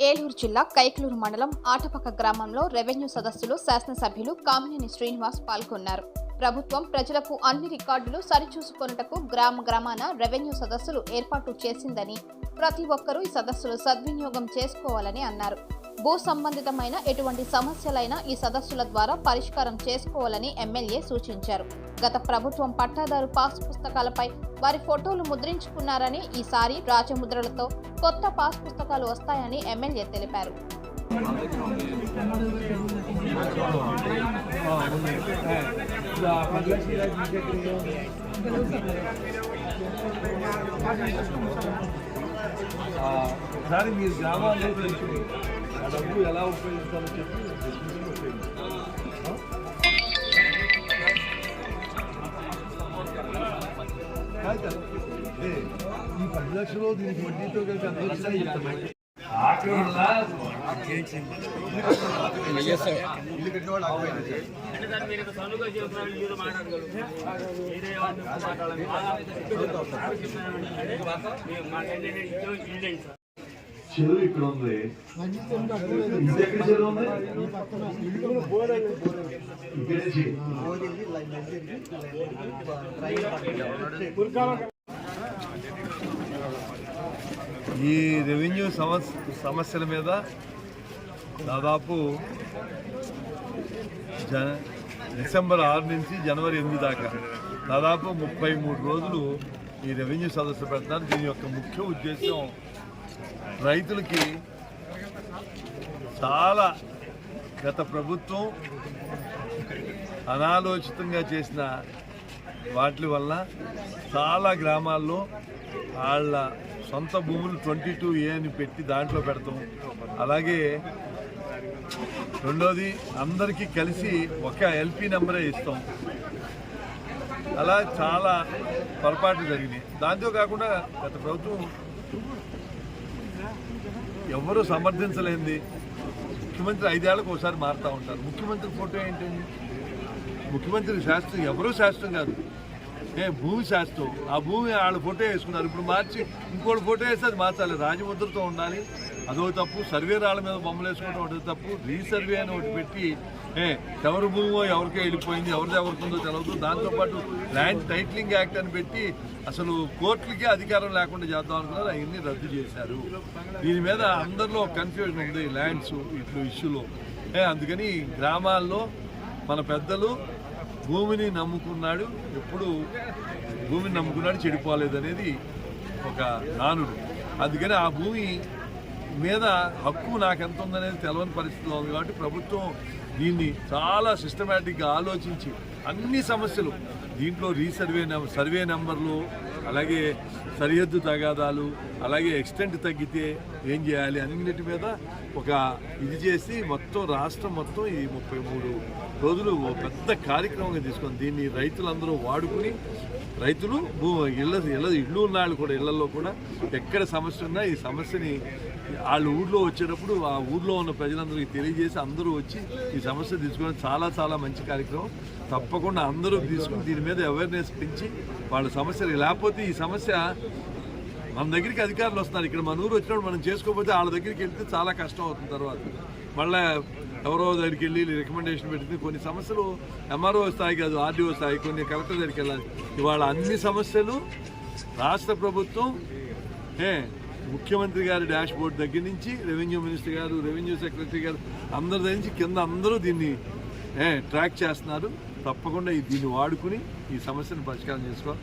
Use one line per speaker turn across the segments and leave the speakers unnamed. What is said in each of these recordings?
ఏలూరు జిల్లా కైకలూరు మండలం ఆటపక్క గ్రామంలో రెవెన్యూ సదస్సులో శాసనసభ్యులు కామినేని శ్రీనివాస్ పాల్గొన్నారు. ప్రభుత్వం ప్రజలకు అన్ని రికార్డులు సరిచూసుకొనుటకు గ్రామ గ్రామాన రెవెన్యూ సదస్సులు ఏర్పాటు చేసిందని ప్రతి ఒక్కరూ ఈ సదస్సులు సద్వినియోగం చేసుకోవాలని అన్నారు. భూ సంబంధితమైన ఎటువంటి సమస్యలైనా ఈ సదస్సుల ద్వారా పరిష్కారం చేసుకోవాలని ఎమ్మెల్యే సూచించారు. గత ప్రభుత్వం పట్టాదారు పాస్ పుస్తకాలపై వారి ఫోటోలు ముద్రించుకున్నారని ఈసారి రాజముద్రలతో కొత్త పాస్ పుస్తకాలు వస్తాయని ఎమ్మెల్యే తెలిపారు.
ఒకసారి మీరు గ్రామాల్లో ఆ డబ్బు ఎలా ఉపయోగిస్తారో చెప్పి ఈ పది లక్షలు దీనికి వడ్డీతో కలిసి చెప్తాను చెరువు ఇక్కడ ఉంది. ఇది ఎక్కడ చెరువు ఉంది? ఇక్కడ నుంచి ఈ రెవెన్యూ సమస్య సమస్యల మీద దాదాపు జన డిసెంబర్ ఆరు నుంచి జనవరి ఎనిమిది దాకా దాదాపు ముప్పై మూడు రోజులు ఈ రెవెన్యూ సదస్సు పెడతారు. దీని యొక్క ముఖ్య ఉద్దేశం రైతులకి చాలా గత ప్రభుత్వం అనాలోచితంగా చేసిన వాటి వల్ల చాలా గ్రామాల్లో వాళ్ళ సొంత భూములు ట్వంటీ టూ ఏ అని పెట్టి దాంట్లో పెడతాం. అలాగే రెండోది అందరికీ కలిసి ఒక ఎల్పి నెంబరే ఇస్తాం. అలా చాలా పొరపాట్లు జరిగినాయి. దాంతో కాకుండా గత ప్రభుత్వం ఎవరు సమర్థించలేంది. ముఖ్యమంత్రి ఐదేళ్ళకు ఒకసారి మారుతూ ఉంటారు. ముఖ్యమంత్రి ఫోటో ఏంటండి? ముఖ్యమంత్రి శాస్త్రం ఎవరూ శాస్త్రం కాదు. ఏ భూమి శాస్త్రం. ఆ భూమి వాళ్ళ ఫోటో వేసుకున్నారు. ఇప్పుడు మార్చి ఇంకోటి ఫోటో వేస్తే అది మార్చాలి. రాజముద్రతో ఉండాలి. అదో తప్పు. సర్వే రాళ్ళ మీద బొమ్మలు వేసుకోవడం ఒకటి తప్పు. రీసర్వే అని ఒకటి పెట్టి ఏ ఎవరి భూమో ఎవరికే వెళ్ళిపోయింది. ఎవరిది ఎవరికిందో తెలియదు దాంతోపాటు ల్యాండ్ టైటిలింగ్ యాక్ట్ అని పెట్టి అసలు కోర్టులకే అధికారం లేకుండా చేద్దాం అనుకున్నారు. అవన్నీ రద్దు చేశారు. దీని మీద అందరిలో కన్ఫ్యూజన్ ఉంది ల్యాండ్స్ ఇట్లు ఇష్యూలో. అందుకని గ్రామాల్లో మన పెద్దలు భూమిని నమ్ముకున్నాడు ఎప్పుడు భూమిని నమ్ముకున్నాడు చెడిపోలేదు అనేది ఒక నానుడు. అందుకని ఆ భూమి మీద హక్కు నాకు ఎంత ఉందనేది తెలవని పరిస్థితిలో ఉంది కాబట్టి ప్రభుత్వం దీన్ని చాలా సిస్టమేటిక్గా ఆలోచించి అన్ని సమస్యలు దీంట్లో రీసర్వే సర్వే నెంబర్లు అలాగే సరిహద్దు తగాదాలు అలాగే ఎక్స్టెంట్ తగ్గితే ఏం చేయాలి అన్నిటి మీద ఒక ఇది చేసి మొత్తం రాష్ట్రం మొత్తం ఈ ముప్పై మూడు రోజులు పెద్ద కార్యక్రమంగా తీసుకొని దీన్ని రైతులందరూ వాడుకుని రైతులు భూ ఇళ్ళ ఇళ్ళ ఇళ్ళు ఉన్న వాళ్ళు కూడా ఇళ్ళలో కూడా ఎక్కడ సమస్య ఉన్నా ఈ సమస్యని వాళ్ళ ఊళ్ళో వచ్చేటప్పుడు ఆ ఊళ్ళో ఉన్న ప్రజలందరికీ తెలియజేసి అందరూ వచ్చి ఈ సమస్య తీసుకోవడం చాలా చాలా మంచి కార్యక్రమం. తప్పకుండా అందరూ తీసుకుని దీని మీద అవేర్నెస్ పెంచి వాళ్ళ సమస్యలు లేకపోతే ఈ సమస్య మన దగ్గరికి అధికారులు వస్తున్నారు. ఇక్కడ మన ఊరు వచ్చినప్పుడు మనం చేసుకోకపోతే వాళ్ళ దగ్గరికి వెళ్తే చాలా కష్టం అవుతుంది తర్వాత. మళ్ళీ ఎవరో దగ్గరికి వెళ్ళి రికమెండేషన్ పెట్టింది. కొన్ని సమస్యలు ఎంఆర్ఓ స్థాయి కాదు ఆర్డీఓ స్థాయి కొన్ని కలెక్టర్ దగ్గరికి వెళ్ళాలి. ఇవాళ అన్ని సమస్యలు రాష్ట్ర ప్రభుత్వం ఏ ముఖ్యమంత్రి గారి డాష్ బోర్డ్ దగ్గర నుంచి revenue minister garu revenue secretary garu అందరి దగ్గర నుంచి కింద అందరూ దీన్ని ట్రాక్ చేస్తున్నారు. తప్పకుండా ఈ దీన్ని వాడుకుని ఈ సమస్యను పరిష్కారం చేసుకోవాలి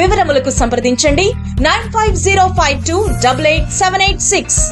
వివరములకు సంప్రదించండి. Nine five zero five two double eight seven eight six.